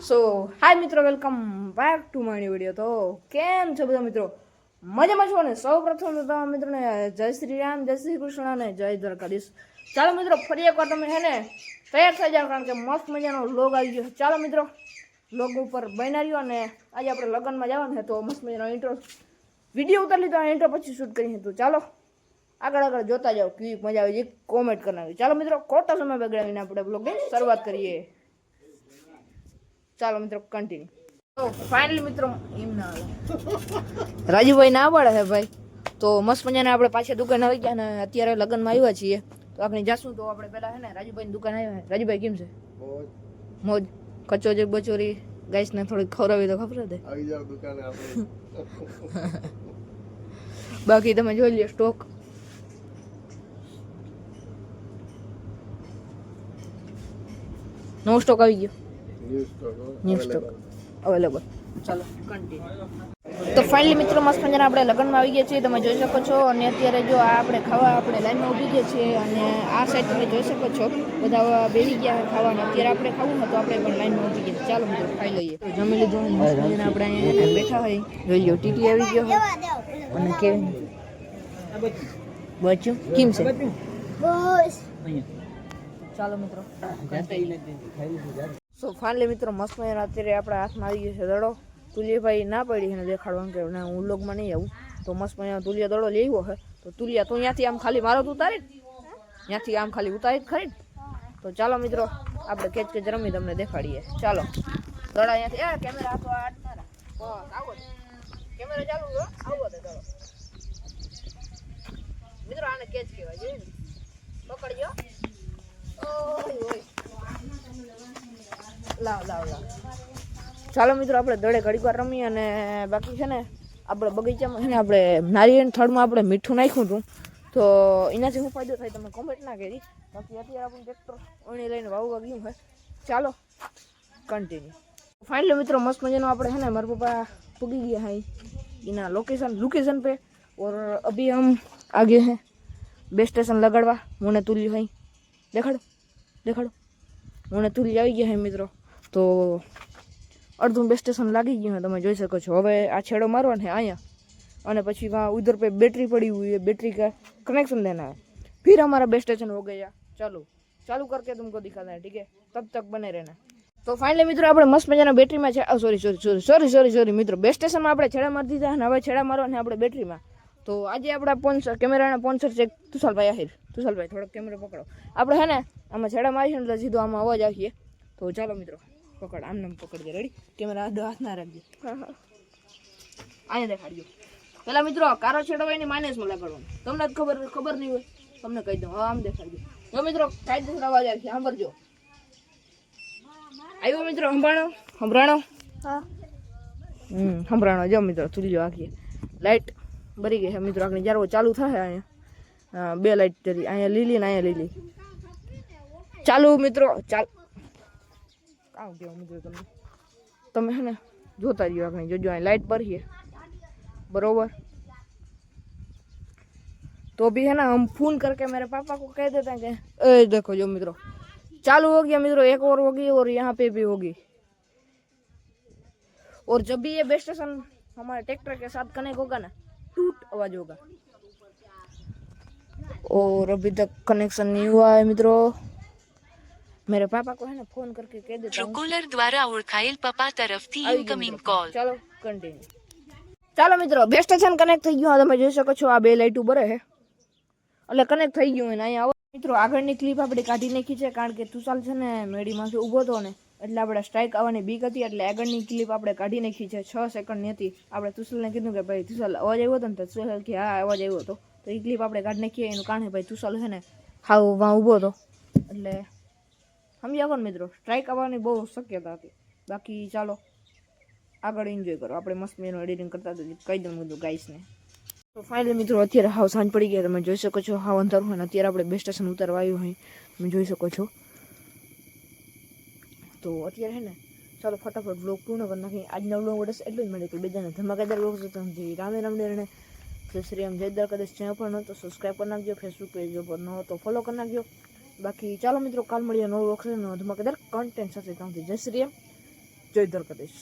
સો hi મિત્રો welcome back to my video તો કેમ છો બધા મિત્રો મજામાં છો અને સૌ પ્રથમ તો આવો મિત્રો જય શ્રી રામ જય શ્રી કૃષ્ણ અને જય દ્વારકાધીશ ચાલો મિત્રો ફરી એકવાર તમે હે ને તૈયાર થઈ જાવ કારણ કે મસ્ત મજાનો લોગ આવી ગયો છે ચાલો મિત્રો લોગ ઉપર બેનરીયો ને આજે આપણે લગનમાં જવાનું છે તો મસ્ત મજાનો ઇન્ટ્રો વિડિયો ઉતારી દીધો ઇન્ટ્રો પછી શૂટ કરી હે તો ચાલો આગળ આગળ જોતા જાવ ક્યુક મજા આવશે એક કમેન્ટ કરજો ચાલો મિત્રો કોટા સમય બગાડ્યા વિના આપણે વલોગિંગ શરૂઆત કરીએ ચાલો મિત્રો કન્ટિન્યુ ફાઇનલી મિત્રો એમ ના આવે રાજુભાઈ ના પાડે છે ભાઈ તો મસ્ત મજાને આપણે પાછા દુકાન આવી ગયા અને અત્યારે લગ્નમાં આવ્યા છીએ તો આપણે જાશું તો આપણે પહેલાં છે ને રાજુભાઈની દુકાન આવ્યા રાજુભાઈ કેમ છે મોજ કચો જે બચોરી ગાઈસ ને થોડી ખવડાવી તો ખબર હતી બાકી તમે જોઈ લ્યો સ્ટોક નો સ્ટોક આવી ગયો ન્યૂ અવેલેબલ ચાલો કન્ટિન્યુ તો ફાઇનલી મિત્રો મસ્ત મજાના આપણે લગ્નમાં આવી ગયા છીએ તમે જોઈ શકો છો અને અત્યારે જો આ આપણે ખાવા આપણે લાઈનમાં ઊભી ગયા છીએ અને આ સાઈડ તમે જોઈ શકો છો બધા બેસી ગયા ખાવાનું અત્યારે આપણે ખાવું હતું આપણે પણ લાઈનમાં ઊભી ગયા ચાલો મિત્રો ખાઈ લઈએ જમી લીધું મસ્ત આપણે અહીંયા બેઠા હોય જોઈ લો ટીટી આવી ગયો અને કેવી બચ્યું કેમ છે ચાલો મિત્રો સો ફાઇનલી મિત્રો મસ્ત મજાના અત્યારે આપણા હાથમાં આવી ગયો છે દડો તુલિયાભાઈ ના પડી એને દેખાડવાનું કે ના હું લોગમાં નહીં આવું તો મસ્ત મજાનો તુલિયા દડો લેવો છે તો તુલિયા તું ત્યાંથી આમ ખાલી મારો તો ઉતારી ત્યાંથી આમ ખાલી ઉતારી જ ખરી તો ચાલો મિત્રો આપણે કેચ કેચ રમી તમને દેખાડીએ ચાલો દડા અહીંયાથી એ કેમેરા હતો આટનારા બસ આવો કેમેરા ચાલુ છો આવો તો ચાલો મિત્રો આને કેચ કહેવાય જોઈએ પકડજો ઓય ઓય લાવ લાવ ચાલ મિત્રો આપણે દડે ઘડીવાર રમી અને બાકી છે ને આપણે બગીચામાં એને આપણે નારીયન થડમાં આપણે મીઠું નાખ્યુંતું તો એનાથી શું ફાયદો થાય તમે કોમેન્ટ ના કરી બાકી અત્યારે આપણે ટ્રેક્ટર પાણી લઈને વાવવા ગયું છે ચાલો કન્ટિન્યુ ફાઇનલી મિત્રો મસ્ત મજાનું આપણે છે ને મારા પપ્પા પૂગી ગયા હૈ ઇના લોકેશન લોકેશન પે ઓર અબી હમ આગે હે બે સ્ટેશન લગાડવા મને તુલ્યો હૈ દેખાડો દેખાડો મને તુલી આવી ગયા હૈ મિત્રો તો આર્દું બેસ્ટેશન લાગી ગયું છે તમે જોઈ શકો છો હવે આ છેડો મારવાનો છે આયા અને પછી વા ઉધર પર બેટરી પડી ہوئی છે બેટરી કા કનેક્શન દેના છે ફિર અમારું બેસ્ટેશન હો ગયા ચાલો ચાલુ करके તમને દિખા દઈએ ઠીક છે તબ તક બને રહેના તો ફાઇનલી મિત્રો આપણે મસ પજાના બેટરીમાં sorry sorry sorry sorry sorry મિત્રો બેસ્ટેશનમાં આપણે છેડા માર દીધા છે હવે છેડા મારવા છે આપણે બેટરીમાં તો આજે આપડા પોનસર કેમેરાને પોનસર ચેક તુસલભાઈ આહીર તુસલભાઈ થોડું કેમેરો પકડો આપડે હે ને આમાં છેડા મારશે તો સીધું આમાં आवाज આવશે તો ચાલો મિત્રો पकड़ आमने पकड़ दे रेडी कैमरा दो हाथ ना रख दे हां आ दिखाड़ियो पहला मित्रों कारो छेड़वाई ने माइनस में लगाड़ो तुमने खबर खबर नहीं हुई तुमने कह दो हां आम दिखाड़ दे यो मित्रों साइड से आवाज आ रही है सांभर जो आयो मित्रों हंबाणो हंबराणो हां हम हंबराणो जो मित्रों तुलियो आके लाइट बरी गई है मित्रों आगे जरा वो चालू था है आया बे लाइट तेरी आया लीली ना आया लीली चालू मित्रों चालू આવું કેવું મિત્રો તમને તમે હે ને જોતા રહ્યો આપણે જોજો અહીં લાઇટ પર तो भी है ना हम फोन करके मेरे पापा को कह देते हैं कि देखो जो मित्रों चालू हो गया मित्रों एक और होगी और यहाँ पे भी होगी और जब भी ये बेस स्टेशन हमारे ट्रैक्टर के साथ कनेक्ट होगा ना टूट आवाज होगा और अभी तक कनेक्शन नहीं हुआ है मित्रों मेरे પાપા को है ना फोन કહે कह देता हूं ઓળખાયેલ પપ્પા તરફથી ઇનકમિંગ કોલ ચાલો કન્ટિન્યુ ચાલો મિત્રો બેસ્ટ છે કનેક્ટ થઈ ગયું તમે જોઈ શકો છો આ બે લાઇટ ઉભરે હે એટલે કનેક્ટ થઈ ગયું અને અહીંયા આવો મિત્રો આગળની ક્લિપ આપણે કાઢી નાખી છે કારણ કે તુષાલ છે ને મેડીમાંથી ઊભો હતો ને એટલે આપણે સ્ટ્રાઇક આવવાની બીક હતી એટલે આગળની ક્લિપ આપણે કાઢી નાખી છે છ સેકન્ડની હતી આપણે તુષાલને કીધું કે ભાઈ તુસલ અવાજ આવ્યો હતો ને તો તુષાલ કે હા અવાજ આવ્યો હતો તો એ ક્લિપ આપણે કાઢી નાખીએ એનું કારણ ભાઈ તુષાલ છે ને હાવ ઊભો હતો એટલે हम या पर मित्रों स्ट्राइक आवानी बहुत शक्यता थी बाकी चलो आगे एंजॉय करो अपने मस्त में एडिटिंग करता तो कह दन कुछ गाइस ने तो फाइनली मित्रों हथिया हाउस आण पड़ी गया तो मैं જોઈ શકો છો હા અંદર હું ન આતિયર આપણે બે સ્ટેશન ઉતારવા આવ્યું હૈ તમે જોઈ શકો છો તો અતિયર હે ને ચાલો फटाफट ब्लॉग पूरा वरना कि आज ना लॉन्ग वीडियोस એટલે જ મળ્યું તો બેજાના ધમાકેદાર લોક જો તમને રામે રામ ને ફેશરીમ જદાર કદસ છે પણ ન તો સબ્સ્ક્રાઇબ કર નાખજો ફેસબુક પેજ જો પર ન તો ફોલો કર નાખજો બાકી ચાલો મિત્રો કાલ મળીએ નવો વખતે ધમાકેદાર કન્ટેન્ટ સાથે તમને જય શ્રી એમ જય દ્વારકાધીશ